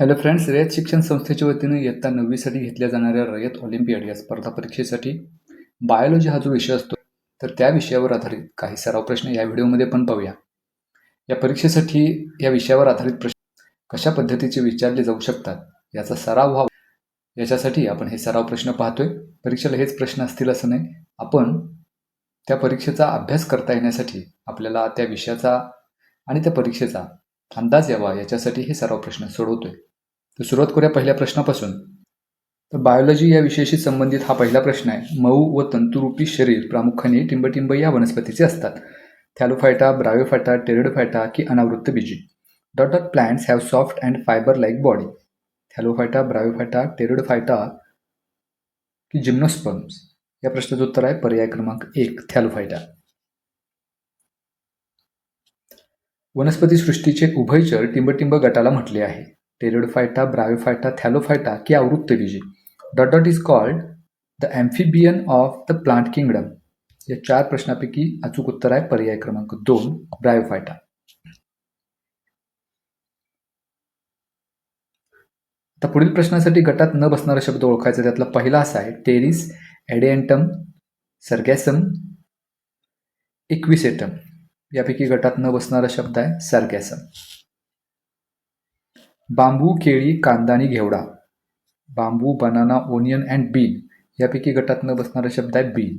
Hello friends रयत शिक्षण संस्थेच्या वतीने इयत्ता नववीसाठी घेतल्या जाणाऱ्या रयत ऑलिम्पियाड या स्पर्धा परीक्षेसाठी बायोलॉजी हा जो विषय असतो तर त्या विषयावर आधारित काही सराव प्रश्न या व्हिडिओमध्ये पण पाहूया. या परीक्षेसाठी या विषयावर आधारित प्रश्न कशा पद्धतीचे विचारले जाऊ शकतात याचा सराव व्हावा. याच्यासाठी आपण हे सराव प्रश्न पाहतोय. परीक्षेला हेच प्रश्न असतील असं नाही. आपण त्या परीक्षेचा अभ्यास करता येण्यासाठी आपल्याला त्या विषयाचा आणि त्या परीक्षेचा अंदाज यावा याच्यासाठी हे सराव प्रश्न सोडवतोय. तर सुरुवात करूया पहिल्या प्रश्नापासून. तर बायोलॉजी या विषयाशी संबंधित हा पहिला प्रश्न आहे. मऊ व तंतुरूपी शरीर प्रामुख्याने टिंबटिंब या वनस्पतीचे असतात. थॅलोफायटा ब्रायोफायटा टेरिडोफायटा की अनावृत्त busy. Dot dot plants have soft and fiber like body thallophyta bryophyta pteridophyta की जिम्नोस्पर्म्स या प्रश्नाचं उत्तर आहे पर्याय क्रमांक एक थॅलोफायटा वनस्पती सृष्टीचे उभयचर टिंबटिंब गटाला म्हटले आहे. टेरिडोफायटा ब्रायोफायटा थॅलोफायटा की आवृत्त बीजे dot dot is called the amphibian of the plant kingdom या चार प्रश्नापैकी अचूक उत्तर आहे पर्याय क्रमांक दोन ब्रायोफायटा आता पुढील प्रश्नासाठी गटात न बसणारा शब्द ओळखायचा त्यातला पहिला असा आहे टेरिस एडेंटम सर्गॅसम इक्विसेटम यापैकी गटात न बसणारा शब्द आहे सर्गॅसम बांबू केळी कांदाणी घेवडा. Bamboo banana onion and bean यापैकी गटात न बसणारा शब्द आहे bean.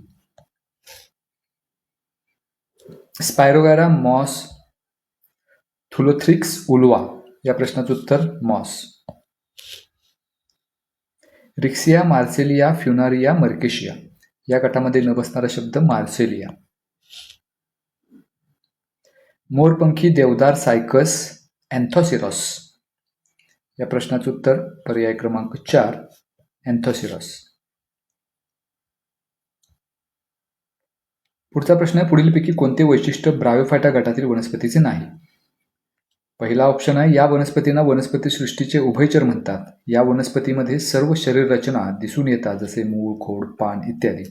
Spirogyra moss ulothrix ulva या प्रश्नाचं उत्तर मॉस. रिक्सिया मार्सेलिया फ्युनारिया मर्केशिया या गटामध्ये न बसणारा शब्द मार्सेलिया. मोरपंखी देवदार सायकस अँथॉसिरॉस. या प्रश्नाचं उत्तर पर्याय क्रमांक चार अँथॉसिरॉस पुढचा प्रश्न आहे पुढीलपैकी कोणते वैशिष्ट्य ब्रायोफायटा गटातील वनस्पतीचे नाही? पहिला ऑप्शन आहे या वनस्पतींना वनस्पती सृष्टीचे उभयचर म्हणतात. या वनस्पतीमध्ये सर्व शरीर रचना दिसून येतात जसे मूळ खोड पान इत्यादी.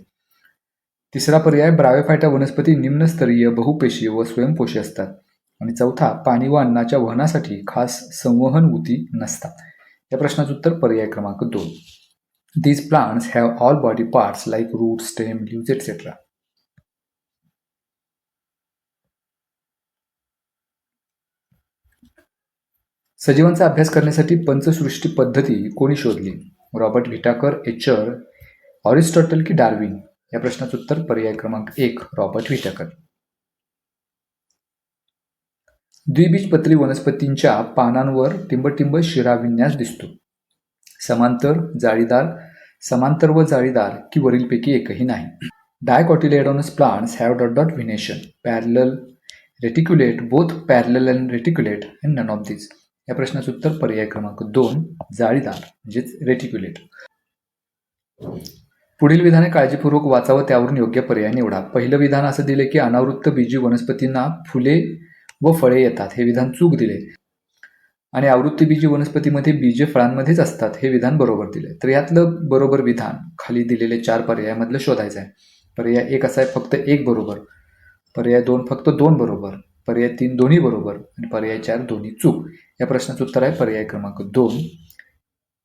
तिसरा पर्याय ब्रायोफायटा वनस्पती निम्नस्तरीय बहुपेशीय व स्वयंपोषी असतात. आणि चौथा पाणी व अन्नाच्या वहनासाठी खास संवहन उती नसतात. या प्रश्नाचं उत्तर पर्याय क्रमांक दोन. These plants have all body parts like root stem leaves etcetera सजीवांचा अभ्यास करण्यासाठी पंचसृष्टी पद्धती कोणी शोधली? रॉबर्ट व्हिटाकर एचर ऑरिस्टॉटल की डार्विन? या प्रश्नाचं उत्तर पर्याय क्रमांक एक रॉबर्ट व्हिटाकर द्विबीजपत्री वनस्पतींच्या पानांवर टिंबटिंब शिरा विन्यास दिसतो. समांतर जाळीदार समांतर व जाळीदार की वरीलपैकी एकही नाही. Dicotyledonous plants have dot dot venation parallel reticulate both parallel and reticulate and none of this या प्रश्नाचं उत्तर पर्याय क्रमांक दोन जाळीदार म्हणजेच रेटिक्युलेट पुढील विधाने काळजीपूर्वक वाचावं त्यावरून योग्य पर्याय निवडा. पहिलं विधान असं दिले की अनावृत्त बीजी वनस्पतींना फुले व फळे येतात हे विधान चूक दिले. आणि आवृत्ती बीजी वनस्पतीमध्ये बीजे फळांमध्येच असतात हे विधान बरोबर दिले. तर यातलं बरोबर विधान खाली दिलेले चार पर्यायामधलं शोधायचं आहे. पर्याय एक असा आहे फक्त एक बरोबर. पर्याय दोन फक्त दोन बरोबर. पर्याय तीन दोन्ही बरोबर. आणि पर्याय चार दोन्ही चूक. या प्रश्नाचं उत्तर आहे पर्याय क्रमांक दोन.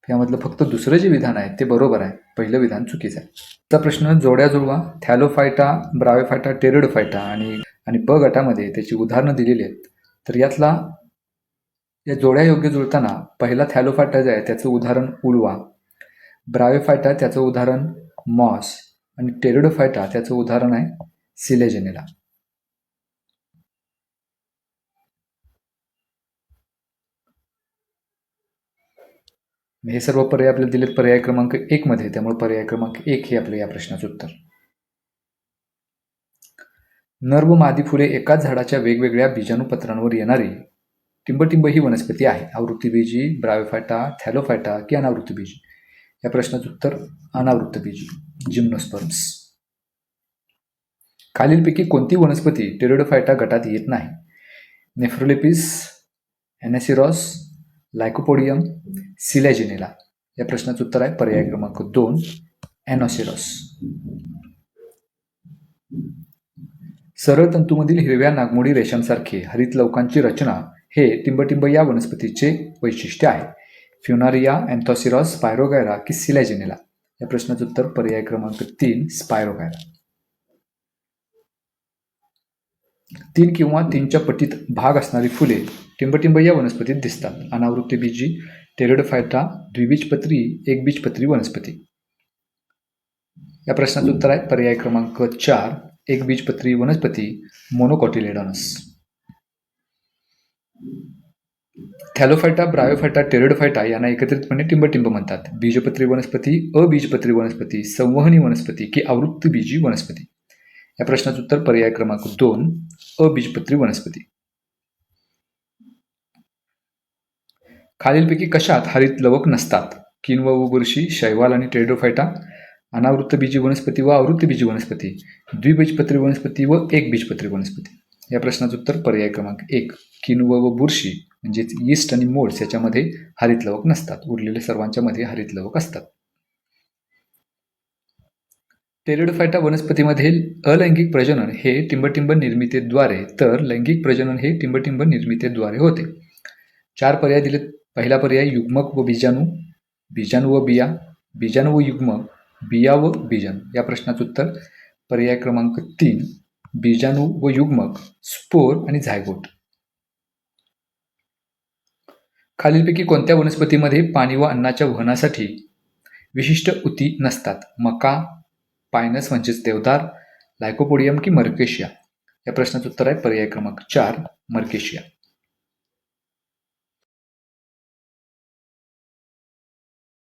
यामधलं फक्त दुसरं जे विधान आहे ते बरोबर आहे. पहिलं विधान चुकीचं आहे. आता प्रश्न जोड्या जुळवा थॅलोफायटा ब्रावेफायटा टेरिडोफायटा आणि आणि ब गटामध्ये त्याची उदाहरणं दिलेली आहेत. तर यातला या जोड्या योग्य जुळताना पहिला थॅलोफायटा जे आहे त्याचं उदाहरण उलवा. ब्रावेफायटा त्याचं उदाहरण मॉस आणि टेरिडोफायटा त्याचं उदाहरण आहे सिलेजेनेला. हे सर्व पर्याय आपल्याला दिलेत. पर्याय क्रमांक एक मध्ये. त्यामुळे पर्याय क्रमांक एक हे आपलं या प्रश्नाचं उत्तर. नर व मादी फुले एकाच झाडाच्या वेगवेगळ्या बीजाणुपत्रांवर येणारी टिंबटिंब ही वनस्पती आहे. आवृत्तीबीजी ब्रायोफायटा थॅलोफायटा की अनावृत्तबीजी या प्रश्नाचं उत्तर अनावृत्तबीजी जिम्नोस्पर्म्स. खालीलपैकी कोणती वनस्पती टेरिडोफायटा गटात येत नाही? Nephrolepis anthoceros lycopodium selaginella. या प्रश्नाचं उत्तर आहे पर्याय क्रमांक दोन ॲनॉसिरॉस. सरळ तंतूमधील हिरव्या नागमोडी रेशमसारखे हरित लवकांची रचना हे टिंबटिंब या वनस्पतीचे वैशिष्ट्य आहे. फ्युनारिया अँथॉसिरॉस स्पायरोगायरा की सिलॅजिनेला. या प्रश्नाचं उत्तर पर्याय क्रमांक तीन स्पायरोगायरा. तीन किंवा तीनच्या पटीत भाग असणारी फुले टिंबटिंब या वनस्पतीत दिसतात. अनावृत्ती बीजी टेरिडोफायटा द्विबीजपत्री एकबीजपत्री वनस्पती. या प्रश्नाचं उत्तर आहे पर्याय क्रमांक चार एकबीजपत्री वनस्पती मोनोकॉटिलेडॉनस. थॅलोफायटा ब्रायोफायटा टेरिडोफायटा यांना एकत्रितपणे टिंबटिंब म्हणतात. बीजपत्री वनस्पती अबीजपत्री वनस्पती संवहनी वनस्पती की आवृत्तबीजी वनस्पती. या प्रश्नाचं उत्तर पर्याय क्रमांक दोन अबीजपत्री वनस्पती. खालीलपैकी कशात हरित लवक नसतात? किन्व व बुरशी शैवाल आणि ट्रेडोफायटा अनावृत्त बीजी वनस्पती व आवृत्त बीजी वनस्पती द्विबीजपत्री वनस्पती व एक बीजपत्री वनस्पती. या प्रश्नाचं उत्तर पर्याय क्रमांक एक किनव व बुरशी म्हणजेच यीस्ट आणि मोड्स याच्यामध्ये हरित लवक नसतात. उरलेल्या सर्वांच्या मध्ये हरित लवक असतात. टेरिडोफायटा वनस्पतीमध्ये अलैंगिक प्रजनन हे टिंबटिंब निर्मितीद्वारे तर लैंगिक प्रजनन हे टिंबटिंब निर्मितीद्वारे होते. चार पर्याय दिलेत. पहिला पर्याय युग्मक व बीजाणू बीजाणू व बिया बीजाणू व युग्मक बिया व बीजाणू या प्रश्नाचं उत्तर पर्याय क्रमांक तीन बीजाणू व युग्मक स्पोर आणि झायगोट. खालीलपैकी कोणत्या वनस्पतीमध्ये पाणी व अन्नाच्या वहनासाठी विशिष्ट उती नसतात? मका पायनस म्हणजेच देवदार लायकोपोडियम की मर्केशिया? या प्रश्नाचं उत्तर आहे पर्याय क्रमांक चार मर्केशिया.